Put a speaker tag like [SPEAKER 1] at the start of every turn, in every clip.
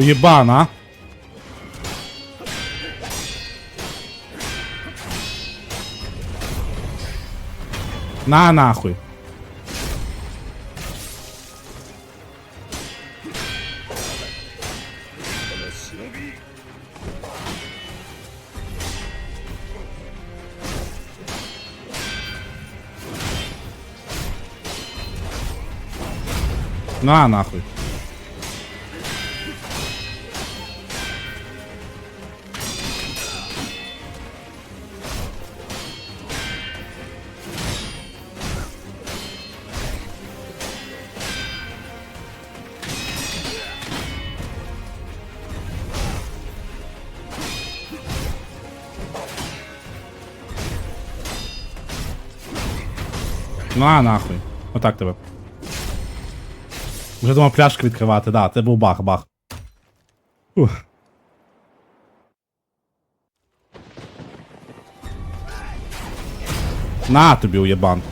[SPEAKER 1] Уєбан, На нахуй. На нахуй. На нахуй. Отак тебе. Вже думав пляшки відкривати, да, це був бах, бах. Ух. На тобі, уєбан.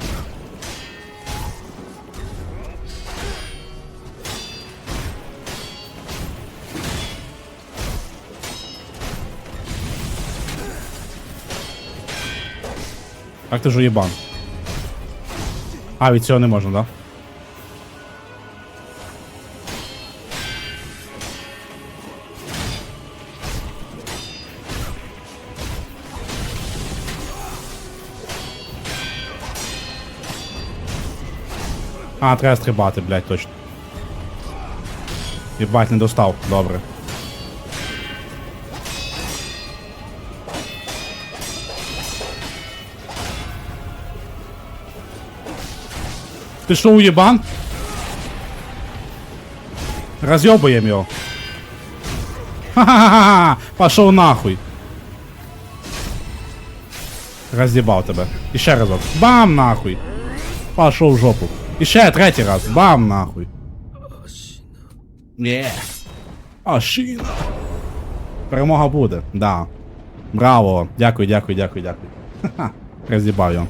[SPEAKER 1] Ах ти ж уєбан. А, від цього не можна, да? А, треба стрибати, блядь, точно. Єбать, не достав, добре. Ти що, уєбан? Разъебаем его. Ха-ха-ха! Пошел нахуй. Разъебал тебе. І ще разок. Бам нахуй. Пошел в жопу. І ще третій раз. Бам нахуй. Є. Ашіна. Перемога буде, да. Браво. Дякую, дякую, дякую, дякую. Ха-ха. Роз'їбав його.